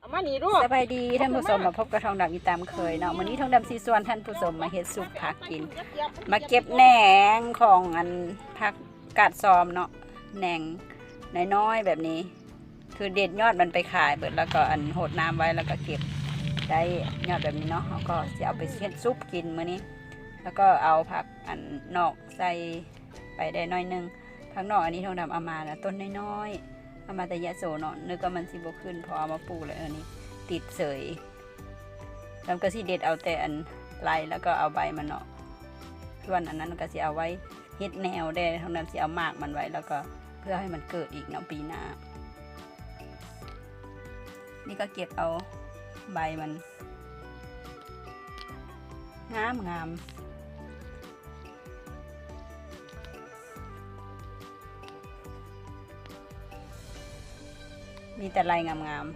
เอามานี่ลูกสบายดีท่านผู้ชมมาพบกับทองดำอีตามเคยเนาะวันนี้ทองดำซีส่วนท่านผู้ชมมาเฮ็ดซุปผักกิน มาเก็บแหนงของอันผักกาดซอมเนาะแหนงน้อยๆแบบนี้ คือเด็ดยอดมันไปขายเบิดแล้วก็อันโหดน้ำไว้แล้วก็เก็บได้ยอดแบบนี้เนาะเขาก็จะเอาไปเฮ็ดซุปกินมื้อนี้ แล้วก็เอาผักอันนอกใส่ไปได้น้อยหนึง ผักนอกอันนี้ทองดำเอามานะต้นน้อยๆเอามาแต่ยะโสเนาะนึกว่ามันสิบขึ้นพอเอามาปลูกแล้วอันนี้ ติดเสยแล้วก็สิเด็ดเอาแต่อันไลแล้วก็เอาใบมันเนาะส่วนอันนั้นก็สิเอาไว้เฮ็ดแนวได้ทางนั้นสิเอาหมากมันไว้แล้วก็เพื่อให้มันเกิดอีกเนาะปีหน้านี่ก็เก็บเอาใบมันงามงาม มีแต่ลายงาม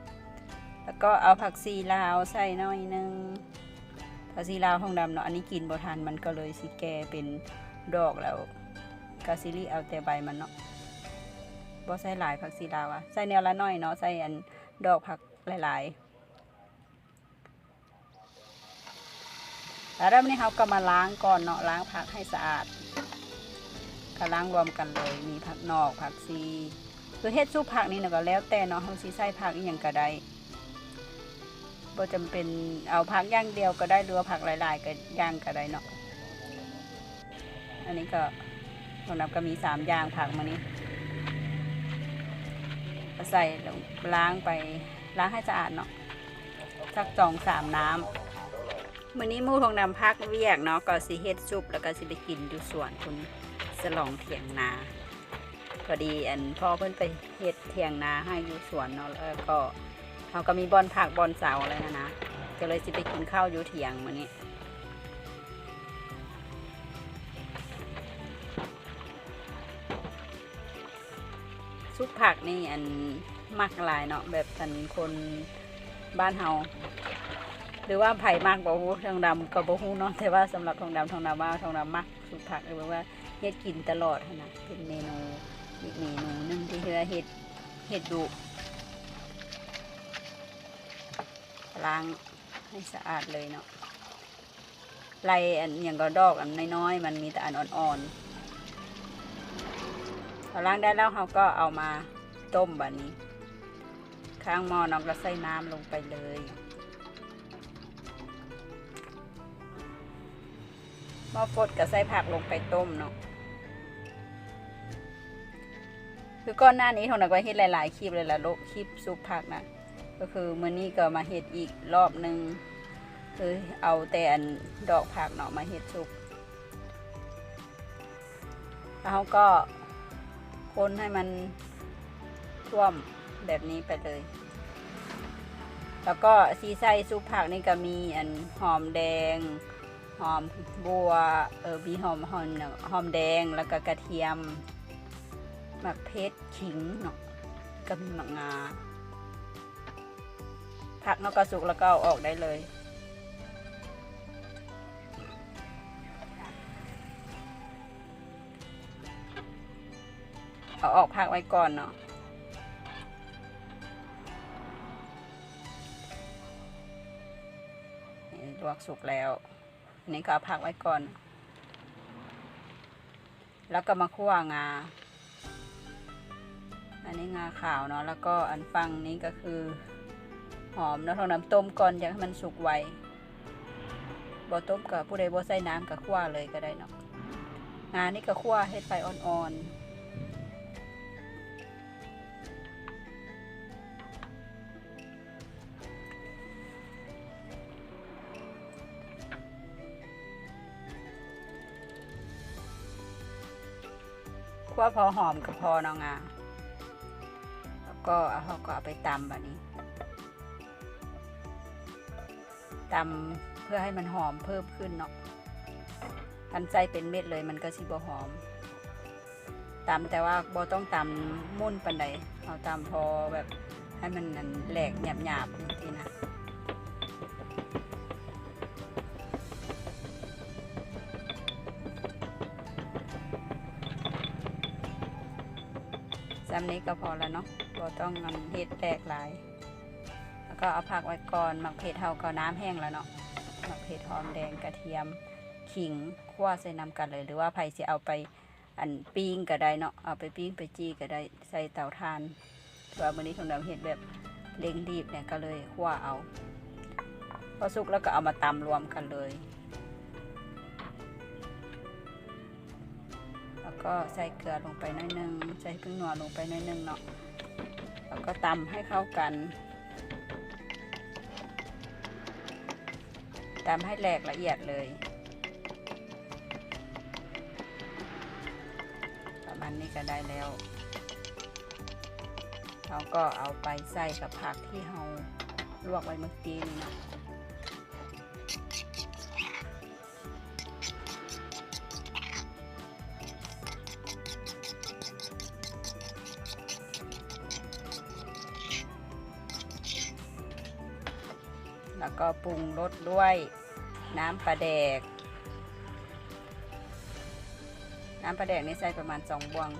ๆ แล้วก็เอาผักซีลาวใส่หน่อยหนึง ผักซีลาวทองดำเนาะ อันนี้กินบทันมันก็เลยสิแก่เป็นดอกแล้วกาซิลี่เอาแต่ใบมันเนาะบ่ใส่หลายผักซีลาวอะใส่แนวละหน่อยเนาะ ใส่อันดอกผักหลายๆ แล้วเริ่มนี้เราก็มาล้างก่อนเนาะ ล้างผักให้สะอาดก็ล้างรวมกันเลย มีผักนอกผักซี คือเฮ็ดซุปผักนี่เนะก็แล้วแต่เนาะเฮาสิใส่ผักอีหยังก็ได้บ่จำเป็นเอาผักอย่างเดียวก็ได้หรือว่าผักหลายๆก็อย่างก็ได้เนาะอันนี้ก็สำหรับก็มีสามอย่างผักมานี้ใส่แล้วล้างไปล้างให้สะอาดเนาะสักสองสามน้ำมื้อนี้มู่ทองนำพักเวียกเนาะก็สิเฮ็ดซุปแล้วก็สิไปกินอยู่สวนคุณสลองเถียงนา พอดีอันพ่อเพิ่นไปเฮ็ดเถียงนาให้อยู่สวนเนาะแล้วก็เขาก็มีบอนผักบอนเสาอะไรนะนะก็เลยสิไปกินข้าวอยู่เถียงมื้อนี้ซุปผักนี่อันมักหลายเนาะแบบอันคนบ้านเฮาหรือว่าไผ่มากบ่ฮู้ทองดำก็บ่ฮู้เนาะแต่ว่าสำหรับทองดำทองดำว่าทองดำมักซุปผักหรือว่าเฮ็ดกินตลอดนะเป็นเมนู อีกเมนูหนึงที่เฮือเห็ดเห็ดดุล้างให้สะอาดเลยเนาะไล่อันอย่างก็ดอกอันน้อยๆมันมีแต่อันอ่อนๆพอล้างได้แล้วเราก็เอามาต้มแบบนี้ ข้างหม้อน้องก็ใส่น้ำลงไปเลยหม้อฟดก็ใส่ผักลงไปต้มเนาะ คือก่อนหน้านี้ทงนักไว้เฮ็ดหลายๆคลิปเลยละโลกคลิปซุปผักนะก็คือมื้อนี้ก็มาเฮ็ดอีกรอบหนึ่งคือเอาแต่อันดอกผักเนาะมาเฮ็ดซุปแล้วเขาก็คนให้มันท่วมแบบนี้ไปเลย แล้วก็ซีไส้ซุปผักนี่ก็มีอันหอมแดง หอมบัว เออมีหอมหอมหอมแดงแล้วก็กระเทียม หมักเพชรขิงเนาะก็มีหมักงาผักเนกกระสุกแล้วก็เอาออกได้เลย เอาออกพักไว้ก่อนเนาะนี่ลวกสุกแล้วนนี่ก็พักไว้ก่อน แล้วก็มาคั่วงา อันนี้งาขาวเนาะแล้วก็อันฟังนี้ก็คือ หอมเนาะทองน้ำต้มก่อนอยากให้มันสุกไวบ่ต้มกับผู้ใดบ่ใส่น้ำกับคั่วเลยก็ได้เนาะงานี่ก็คั่วให้ไฟอ่อนๆคั่วพอหอมก็พอเนาะงา ก็เอาเขาก็เอาไปตำแบบนี้ตำเพื่อให้มันหอมเพิ่มขึ้นเนาะทันใจเป็นเม็ดเลยมันก็สิบ่หอมตำแต่ว่าบ่ต้องตำมุ่นปันใดเอาตำพอแบบให้มันแหลกหยาบๆนี่นะซ้ำนี้ก็พอแล้วเนาะ เราต้องนำเห็ดแตกหลาย แล้วก็เอาผักไว้ก่อนหมักเผ็ดเท่าก็น้ำแห้งแล้วเนาะหมักเผ็ดหอมแดงกระเทียมขิงคั่วใส่น้ำกันเลย หรือว่าไผ่จะเอาไปอันปิ้งก็ได้เนาะเอาไปปิ้งไปจี้ก็ได้ใส่เตาถ่านต่ว่าวันนี้ของเราเห็ดแบบเร่งรีบเนี่ยก็เลยคั่วเอาพอสุกแล้วก็เอามาตำรวมกันเลย แล้วก็ใส่เกลือลงไปน้อยนึง ใส่พริกหนัวลงไปน้อยนึงเนาะ แล้วก็ตำให้เข้ากันตำให้แหลกละเอียดเลย ประมาณนี้ก็ได้แล้ว เราก็เอาไปใส่กับผักที่เราลวกไว้เมื่อกี้นี่นะ แล้วก็ปรุงรสด้วยน้ำปลาแดก น้ำปลาแดกนี่ใส่ประมาณสองบวง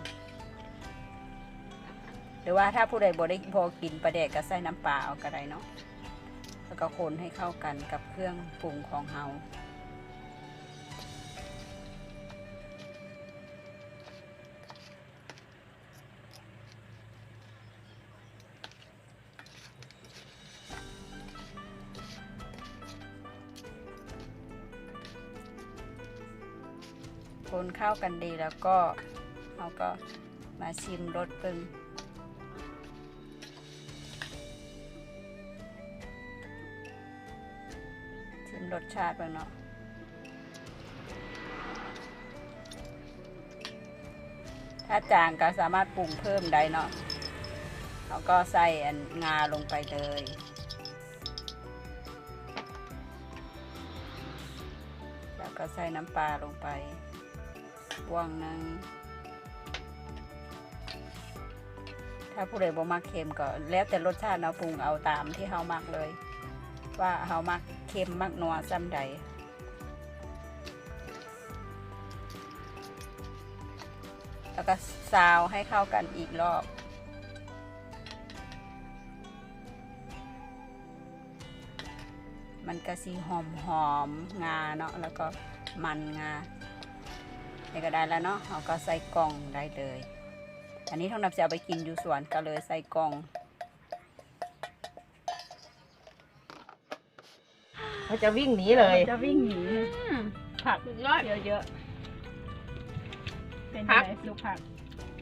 หรือว่าถ้าผู้ใดบ่ได้พอกินปลาแดกก็ใส่น้ำปลาเอาก็ได้เนาะ แล้วก็คนให้เข้ากันกับเครื่องปรุงของเฮา คนเข้ากันดีแล้วก็เราก็มาชิมรสปึงชิมรสชาติบ้างเนาะถ้าจางก็สามารถปรุงเพิ่มได้เนาะเราก็ใส่อันงาลงไปเลยแล้วก็ใส่น้ำปลาลงไป บวงหนึงถ้าผู้ใดบ่มักเค็มก็แล้วแต่รสชาติเนาะปรุงเอาตามที่เฮามักเลย ว่าเฮามักเค็มมักนัวซ้ำใดแล้วก็ซาวให้เข้ากันอีกรอบ มันก็สีหอมหอมๆงาเนาะแล้วก็มันงา นี่ก็ได้แล้วเนาะเราก็ใส่กล่องได้เลย อันนี้ทองนับจะเอาไปกินอยู่สวนก็เลยใส่กล่องเขาจะวิ่งหนีเลย จะวิ่งหนีผักสุดยอดเยอะๆเป็นผักไงลูกผัก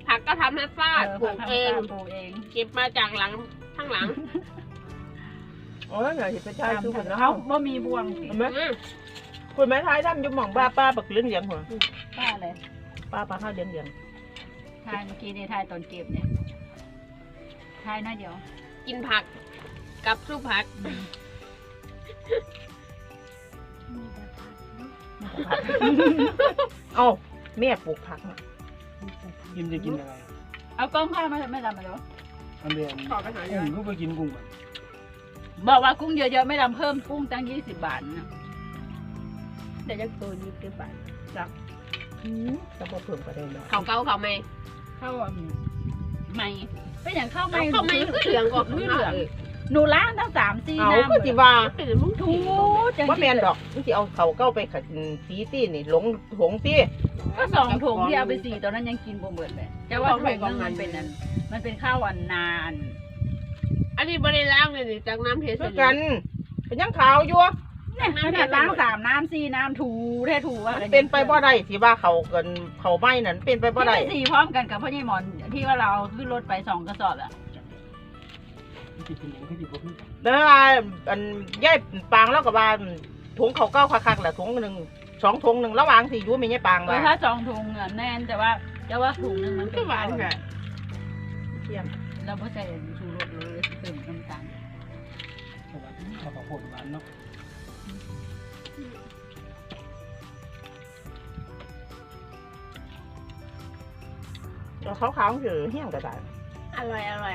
ผักก็ทำให้ฟาดปลูกเองปลูกเองเก็บมาจากหลังข้างหลังโอ้ยหน่อยสิไปทายทุกคนนะเขาบ่มีบวงสิเห็นไหมอืม คุณแม่ทายทำอยุ่หมองป้าป้าปักเลี้ยงเลี้ยงหัวป้าเลยป้าป้าข้าวเลี้ยงเลี้ยงทายเมื่อกี้นี่ทายตอนเก็บเนี่ยทายน้อยเดียวกินผักกับซุปผักเอ้าแม่ปลูกผักน่ะกินจะกินอะไรเอากล้องข้าวมาไม่ทำมาดูอันเดียวขอไปหากุ้งก็ไปกินกุ้งก่อนบอกว่ากุ้งเยอะๆไม่ทำเพิ่มกุ้งตั้งยี่สิบบาทนะ เดี๋ยวจะตัวยี่สิบบาทจับอืมจะมาเพิ่มประเด็นเนาะเขาเกาเขาไม่ข้าวไม่เป็นอย่างข้าวไม่เขาไม่คือเหลืองกว่าคือเหลืองหนูล้างตั้งสามสี่เอาน้ำก็สิว่าเป็นมึงถูถูจังว่าสิแมนดอกมันสิเอาเขาเก้าไปขัดสีตี้นี่หลงหงตี้ก็สองถุงที่เอาไปสี่ตอนนั้นยังกินบ่เบิดเลยแต่ว่าถุงนึงมันเป็นอันมันเป็นข้าวอันนาน อันนี้บริล้างเลยนี่จากน้ำเทสเพื่อกันเป็นยังขาวอยู่เนี่ย ขนาดล้างสามน้ำสี่น้ำถูแท้ถูว่ามันเป็นไปบ่ได้สิว่าเขาเกินเขาไหม้นั่นเป็นไปบ่ที่ได้ ไปสี่พร้อมกันกับพ่อใหญ่หมอนที่ว่าเราเอาขึ้นรถไปสองกระสอบอะมันจะกินอย่างที่ดีกว่าพี่แล้วว่าอันย่ายปางแล้วก็ว่าถุงเขาเก้าคักๆแหละถุงหนึ่งสองถุงหนึ่งระหว่างที่อยู่มีย่ายปางเอว่าอถ้าสองถุงอะแน่นแต่ว่าแต่ว่าถุงนึงมันเป็ก็นหวานค่ะเทียมเราไม่ใส่ชูรสเลยเติมน้ำตาลแต่ว่าข้าวโพดหวานเนาะ แล้วขาวๆคือเฮี้ยงกระดาษอร่อยอร่อย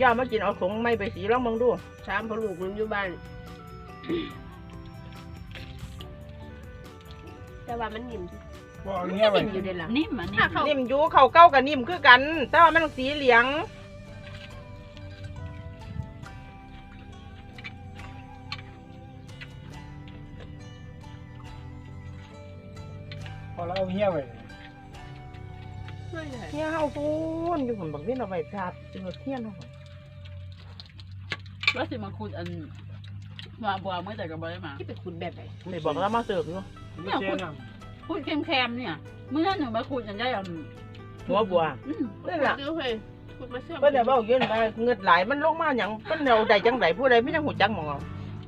ย่ามากินเอาถุงไม่ไปสีลองมึงดูสามพอลูกมันอยู่บ้าน แต่ว่ามันหนิ่มว่าเอาเงี้ยไปอยู่ในหลังนิ่มอะนิ่ม นิ่มอยู่เขาเก้ากับนิ่มคือกัน แต่ว่ามันสีเหลือง เราเอาเงี้ยไปไม่ได้เที่ยเฮาพูนอยู่ผมบักเว้นเอาไว้ทาบเจอเที่ยนเฮาแล้วสิมาคุดอันมาบัวเมื่อแต่ก็บ่ได้มาที่เป็นคุณแบบไหนไม่บอกแล้วมาเสิร์ฟอยู่ไม่เจ๊น้คุดเค็มๆเนี่ยเมื่อหนึ่งมาคุดอันได้อันหัวบัวอืมนั่นล่ะดูเฮ้ยคุณมาเชื่อมเพิ่นน่ะเว้าอยู่นั่นว่าเงิดหลายมันลงมาหยังเพิ่นเอาได้จังไดผู้ใดไม่จังหูจักหมองเอา